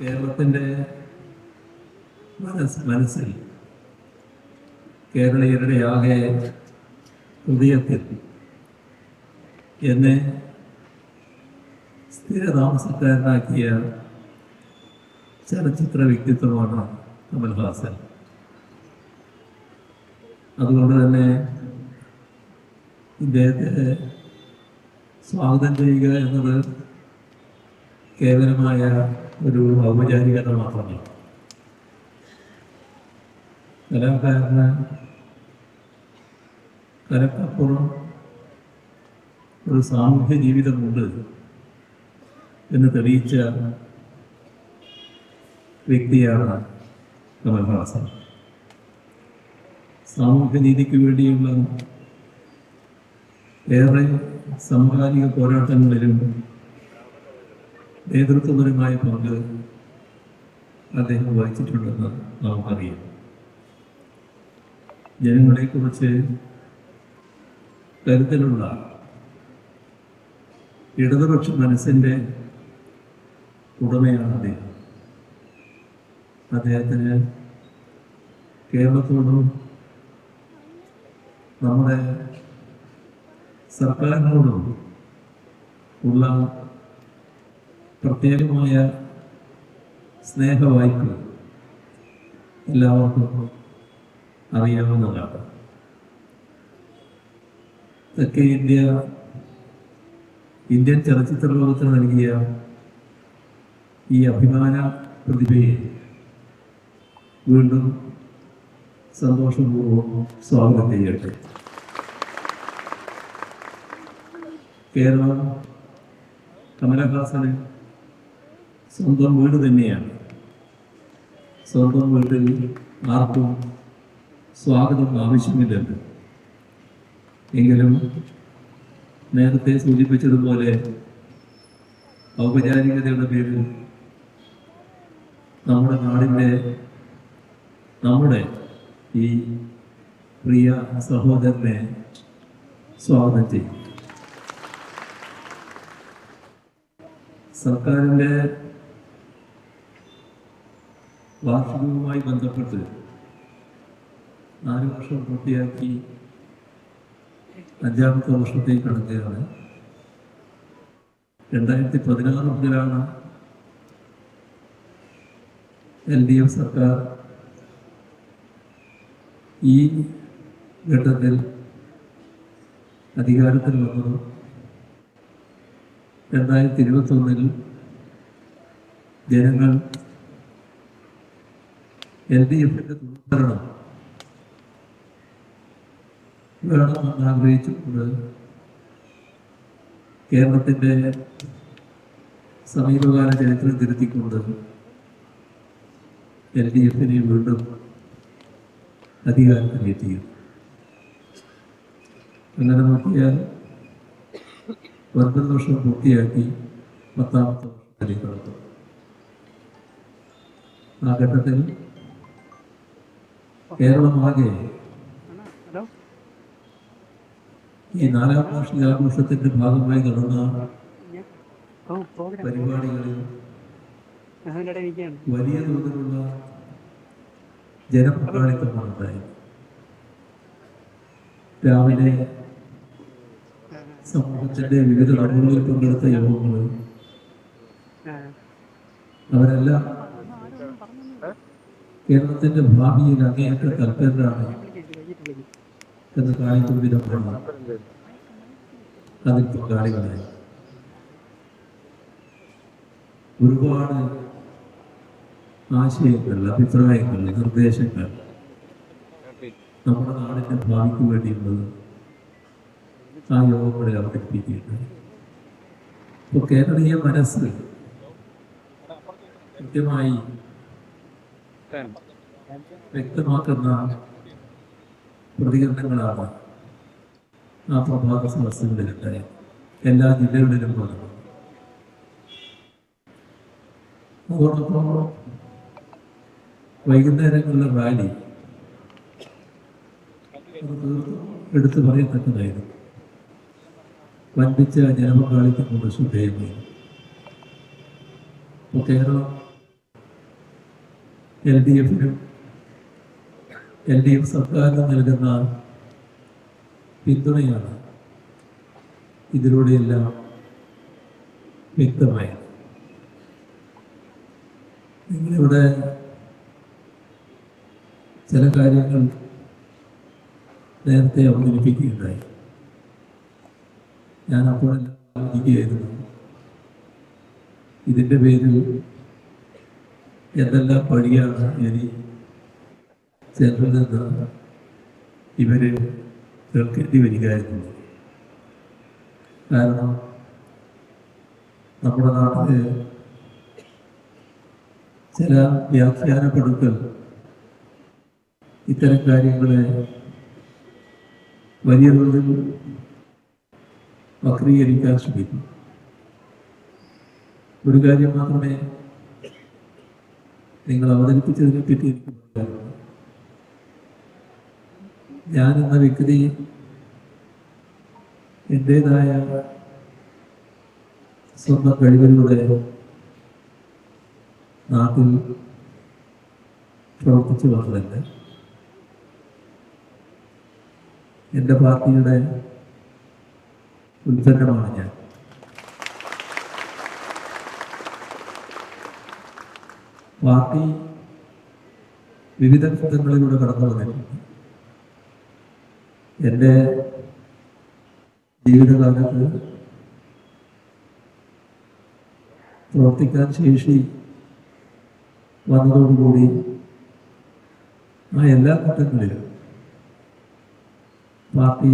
കേരളത്തിന്റെ മനസ് മനസ്സിൽ കേരളീയരുടെ ആകെ ഹൃദയത്തിൽ എന്നെ സ്ഥിരതാമസക്കാരനാക്കിയ ചലച്ചിത്ര വ്യക്തിത്വമാണ് കമൽഹാസൻ. അതുകൊണ്ട് തന്നെ ഇദ്ദേഹത്തെ സ്വാഗതം ചെയ്യുക എന്നത് കേവലമായ ഒരു ഔപചാരികത മാത്രമല്ല കലാകാരന് കലക്കപ്പുറം ഒരു സാമൂഹ്യ ജീവിതമുണ്ട് എന്ന് തെളിയിച്ച വ്യക്തിയാണ് കമൽഹാസൻ. സാമൂഹ്യ നീതിക്ക് വേണ്ടിയുള്ള ഏറെ സമകാലിക പോരാട്ടങ്ങളിലും നേതൃത്വപരമായ പങ്ക് അദ്ദേഹം വഹിച്ചിട്ടുണ്ടെന്ന് നമുക്കറിയാം. ജനങ്ങളെക്കുറിച്ച് കരുതലുള്ള ഇടതുപക്ഷ മനസ്സിന്റെ ഉടമയാണ് അദ്ദേഹം. അദ്ദേഹത്തിന് കേരളത്തോടും നമ്മുടെ സർക്കാരിനോടും ഉള്ള പ്രത്യേകമായ സ്നേഹവായ്പ എല്ലാവർക്കും അറിയാവുന്നതാണ്. തെക്കേ ഇന്ത്യ ഇന്ത്യൻ ചലച്ചിത്ര ലോകത്തിന് നൽകിയ ഈ അഭിമാന പ്രതിഭയെ വീണ്ടും സന്തോഷപൂർവം സ്വാഗതം ചെയ്യട്ടെ. കേരളം കമലഹാസന് സ്വന്തം വീട് തന്നെയാണ്. സ്വന്തം വീട്ടിൽ ആർക്കും സ്വാഗതം ആവശ്യമില്ലല്ലോ. എങ്കിലും നേരത്തെ സൂചിപ്പിച്ചതുപോലെ ഔപചാരികതയുടെ പേരിൽ നമ്മുടെ നാടിന്റെ നമ്മുടെ ഈ പ്രിയ സഹോദരനെ സ്വാഗതം ചെയ്യും. സർക്കാരിന്റെ വാർഷികവുമായി ബന്ധപ്പെട്ട് നാല് വർഷം പൂർത്തിയാക്കി അഞ്ചാമത്തെ വർഷത്തേക്ക് കടക്കുകയാണ്. രണ്ടായിരത്തി പതിനാറ് മുതലാണ് എൽ ഡി എഫ് സർക്കാർ ഈ ഘട്ടത്തിൽ അധികാരത്തിൽ വന്നതും. രണ്ടായിരത്തി ഇരുപത്തി ഒന്നിൽ ജനങ്ങൾ എൽ ഡി എഫിന്റെ തുടരണം വേണമെന്ന് ആഗ്രഹിച്ചിട്ടുണ്ട് കേരളത്തിന്റെ സമീപകാല ചരിത്രം തിരുത്തിക്കൊണ്ട് എൽ ഡി എഫിനെ വീണ്ടും അധികാരത്തിലെത്തിയും അങ്ങനെ നോക്കിയാൽ ഒൻപത് വർഷം പൂർത്തിയാക്കി പത്താമത്തെ വർഷത്തിലേക്ക് കടന്നു ആ ഘട്ടത്തിൽ കേരളമാകെ ഈ നാലാം വാർഷികാഘോഷത്തിന്റെ ഭാഗമായി നടന്ന പരിപാടികളിൽ വലിയ തോതിലുള്ള ജനപങ്കാളിത്തമാണ് ഉണ്ടായത് രാവിലെ സമൂഹത്തിന്റെ വിവിധ നടപടികളിൽ പങ്കെടുത്ത യോഗങ്ങൾ അവരെല്ലാം കേരളത്തിന്റെ ഭാവിയിൽ അങ്ങേയറ്റ വിളിക്ക്. എന്ന് കാണിക്കും വിധമാണ് അതിൽ പങ്കാളികളായി ഒരുപാട് ആശയങ്ങൾ അഭിപ്രായങ്ങൾ നിർദ്ദേശങ്ങൾ നമ്മുടെ നാടിന്റെ ഭാവിക്ക് വേണ്ടിയുള്ളത് ആ യോഗങ്ങളെ അവതരിപ്പിക്കുകയുണ്ടായി ഇപ്പോൾ കേരളീയ മനസ്സ് കൃത്യമായി വ്യക്തമാക്കുന്ന പ്രതികരണങ്ങളാണ് ആ പ്രഭാത എല്ലാ ജില്ലകളിലും വന്നു. അതോടൊപ്പം വൈകുന്നേരങ്ങളിലെ റാലി എടുത്തു പറയത്തക്കതായിരുന്നു വൻപിച്ച ജനപങ്കാളിത്തം കൊണ്ട് ശ്രദ്ധേയമായി ഇപ്പോൾ കേരളം എൽ ഡി എഫിനും എൽ ഡി എഫ് സർക്കാരിനും നൽകുന്ന പിന്തുണയാണ് ഇതിലൂടെയെല്ലാം വ്യക്തമായത്. നിങ്ങളിവിടെ ചില കാര്യങ്ങൾ നേരത്തെ അവതരിപ്പിക്കുകയുണ്ടായി. ഞാൻ അപ്പോഴെല്ലാം ആലോചിക്കുകയായിരുന്നു ഇതിന്റെ പേരിൽ എന്തെല്ലാം പണിയാണ് ഇനി സെൻട്രിൽ നിന്ന് ഇവർ കേൾക്കേണ്ടി വരികയായിരുന്നു. കാരണം നമ്മുടെ നാട്ടിൽ ചില വ്യാഖ്യാന പടുക്കൾ ഇത്തരം കാര്യങ്ങളെ വലിയ തോതിൽ വക്രീകരിക്കാൻ ശ്രമിക്കും. ഒരു കാര്യം മാത്രമേ നിങ്ങൾ അവതരിപ്പിച്ചതിനെ പറ്റി എനിക്ക് ഞാൻ എന്ന വ്യക്തി എന്റെതായ സ്വന്തം കഴിവിലൂടെ നാട്ടിൽ പ്രവർത്തിച്ചു വന്നതല്ല. എന്റെ പാർട്ടിയുടെ ഉൽപ്പന്നമാണ് ഞാൻ. പാർട്ടി വിവിധ ഘട്ടങ്ങളിലൂടെ കടന്നു വന്നിട്ടുണ്ട്. എന്റെ ജീവിതകാലത്ത് പ്രവർത്തിക്കാൻ ശേഷി വന്നതോടുകൂടി ആ എല്ലാ ഘട്ടങ്ങളിലും പാർട്ടി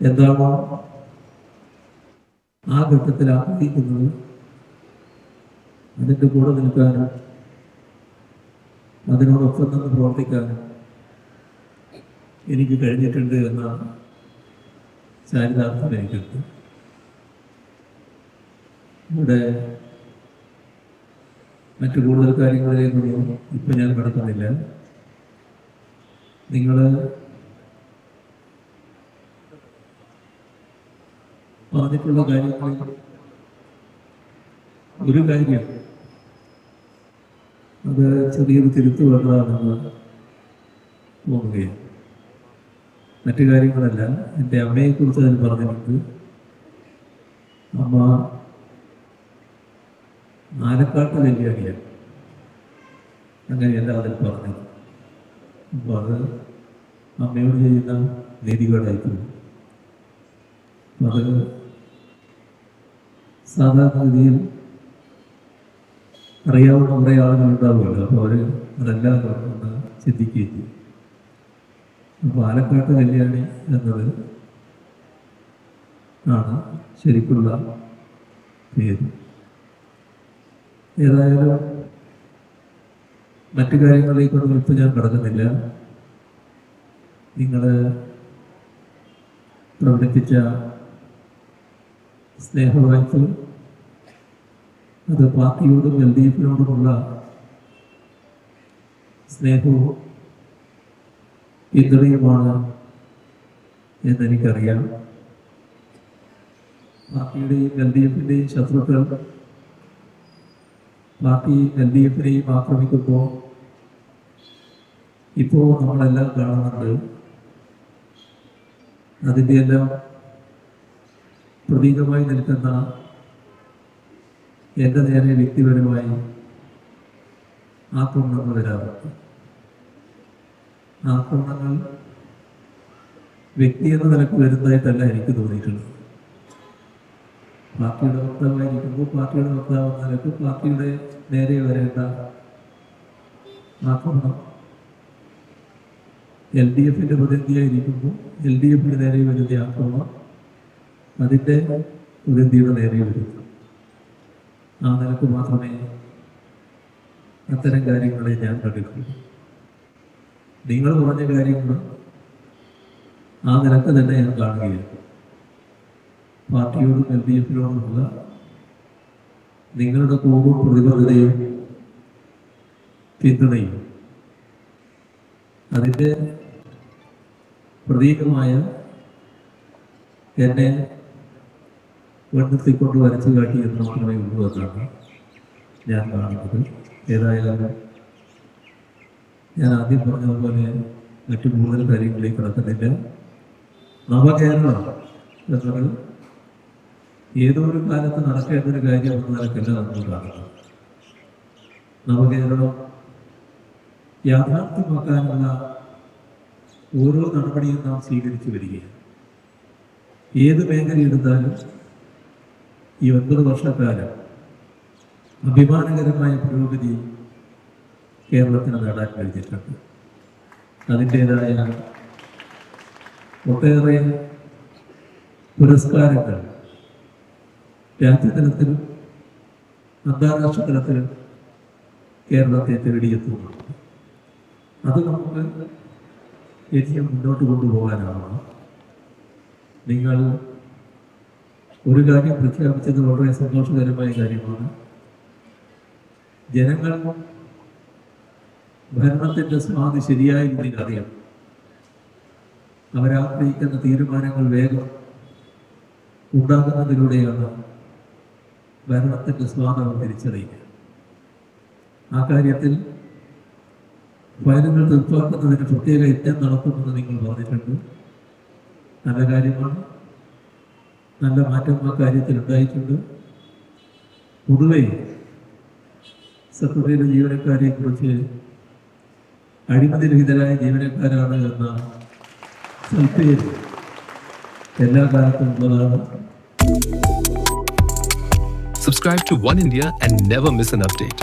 എന്താണോ ആ ഘട്ടത്തിൽ ആഗ്രഹിക്കുന്നത് അതിന്റെ കൂടെ നിൽക്കാനും അതിനോടൊപ്പം നിന്ന് പ്രവർത്തിക്കാനും എനിക്ക് കഴിഞ്ഞിട്ടുണ്ട് എന്ന ചാരിതാർത്ഥ്യം എനിക്കുണ്ട്. ഇവിടെ മറ്റു കൂടുതൽ കാര്യങ്ങളിലേക്കൊന്നും ഇപ്പം ഞാൻ കടക്കുന്നില്ല. നിങ്ങൾ പറഞ്ഞിട്ടുള്ള കാര്യങ്ങൾ ഒരു കാര്യം അത് ചെറിയൊരു തിരുത്തു വേണ്ടതാണെന്ന് തോന്നുകയാണ്. മറ്റു കാര്യങ്ങളല്ല. എന്റെ അമ്മയെക്കുറിച്ച് അതിൽ പറഞ്ഞിട്ടുണ്ട്. അമ്മ ആലക്കാട്ട് കല്യാണിയാണ്. അങ്ങനെയല്ല അതിൽ പറഞ്ഞത്. അപ്പോൾ അത് അമ്മയോട് ചെയ്യുന്ന നീതികേടായിപ്പോയി അത് സാധാരണഗതിയിൽ അറിയാവുന്ന കുറേ ആളുകൾ ഉണ്ടാവുമല്ലോ അപ്പോൾ അവർ അതെല്ലാം ഒന്ന് ചിന്തിക്കുകയും ചെയ്യും. പാലക്കാട്ട് കല്യാണി എന്നത് ആണ് ശരിക്കുള്ള പേര്. ഏതായാലും മറ്റു കാര്യങ്ങളിലേക്കൊന്നും ഇപ്പം ഞാൻ കടക്കുന്നില്ല. നിങ്ങൾ പ്രകടിപ്പിച്ച സ്നേഹവായ്പ അത് പാർട്ടിയോടും എൽ ഡി എഫിനോടുമുള്ള സ്നേഹവും പിന്തുണയുമാണ് എന്നെനിക്കറിയാം. പാർട്ടിയുടെയും എൽ ഡി എഫിന്റെയും ശത്രുക്കൾ പാർട്ടി എൽ ഡി എഫിനെയും ആക്രമിക്കുമ്പോൾ ഇപ്പോൾ നമ്മളെല്ലാം കാണുന്നുണ്ട്. അതിന്റെ എല്ലാം പ്രതീകമായി നിൽക്കുന്ന എന്റെ നേരെ വ്യക്തിപരമായി ആക്രമണങ്ങൾ വരാറുണ്ട് ആക്രമണങ്ങൾ വ്യക്തി എന്ന നിലയ്ക്ക് വരുന്നതായിട്ടല്ല എനിക്ക് തോന്നിയിട്ടുള്ളത്. പാർട്ടിയുടെ വക്താവായിരിക്കുമ്പോൾ പാർട്ടിയുടെ വക്താവ് നിലയ്ക്ക് പാർട്ടിയുടെ നേരെ വരേണ്ട ആക്രമണം എൽ ഡി എഫിന്റെ പ്രതിനിധിയായിരിക്കുമ്പോൾ എൽ ഡി എഫിന് നേരെ വരുന്ന ആക്രമണം അതിന്റെ പ്രതിനിധിയുടെ നേരെ വരുന്നു. ആ നിലയ്ക്ക് മാത്രമേ അത്തരം കാര്യങ്ങളെ ഞാൻ കണ്ടിട്ടുള്ളൂ. നിങ്ങൾ പറഞ്ഞ കാര്യങ്ങൾ ആ നിലയ്ക്ക് തന്നെ ഞാൻ കാണുകയാണ് പാർട്ടിയോടും എൽ ഡി എഫിനോടുമുള്ള നിങ്ങളുടെ കോപവും പ്രതിബദ്ധതയും പിന്തുണയും അതിന്റെ പ്രതീകമായ എന്നെ വെണ്ണത്തിക്കൊണ്ട് വരച്ചു കാട്ടി എന്ന് മാത്രമേ ഉള്ളൂ എന്നാണ് ഞാൻ കാണുന്നത്. ഏതായാലും ഞാൻ ആദ്യം പറഞ്ഞതുപോലെ മറ്റു കൂടുതൽ കാര്യങ്ങളിലേക്ക് കടക്കുന്നില്ല. നവകേരളം എന്നത് ഏതോ ഒരു കാലത്ത് നടക്കേണ്ട ഒരു കാര്യം ഒന്നും നടക്കില്ല നമ്മൾ കാണുന്നത്. നവകേരളം യാഥാർത്ഥ്യമാക്കാനുള്ള ഓരോ നടപടിയും നാം സ്വീകരിച്ചു വരികയാണ്. ഏത് മേഖല എടുത്താലും ഈ ഒൻപത് വർഷക്കാലം അഭിമാനകരമായ പുരോഗതി കേരളത്തിന് നേടാൻ കഴിഞ്ഞിട്ടുണ്ട്. അതിന്റെതായ ഒട്ടേറെ പുരസ്കാരങ്ങൾ രാജ്യതലത്തിലും അന്താരാഷ്ട്ര തലത്തിലും കേരളത്തെ തേടിയെത്തുന്നു അത് നമുക്ക് ഇനിയും മുന്നോട്ട് കൊണ്ടുപോകാനാവണം. നിങ്ങൾ ഒരു കാര്യം പ്രഖ്യാപിച്ചത് വളരെ സന്തോഷകരമായ കാര്യമാണ്. ജനങ്ങൾ ഭരണത്തിന്റെ സ്വാദ് ശരിയായ രീതിയിൽ അറിയാം. അവരാഗ്രഹിക്കുന്ന തീരുമാനങ്ങൾ വേഗം ഉണ്ടാകുന്നതിലൂടെയാണ് ഭരണത്തിന്റെ സ്വാദ് തിരിച്ചറിയുക ആ കാര്യത്തിൽ ഫയലുകൾ തീർപ്പാക്കുന്നതിന് പ്രത്യേക യജ്ഞം നടത്തുമെന്ന് നിങ്ങൾ പറഞ്ഞിട്ടുണ്ട്. നല്ല കാര്യമാണ്. നല്ല മാറ്റം ആ കാര്യത്തിൽ ഉണ്ടായിട്ടുണ്ട് പൊതുവെ സെക്രട്ടറിയുടെ ജീവനക്കാരെ കുറിച്ച് അഴിമതിരഹിതരായ ജീവനക്കാരാണ് എന്ന സൽപ്പേര് എല്ലാ കാലത്തും ഉള്ളതാണ് Subscribe to One India and never miss an update.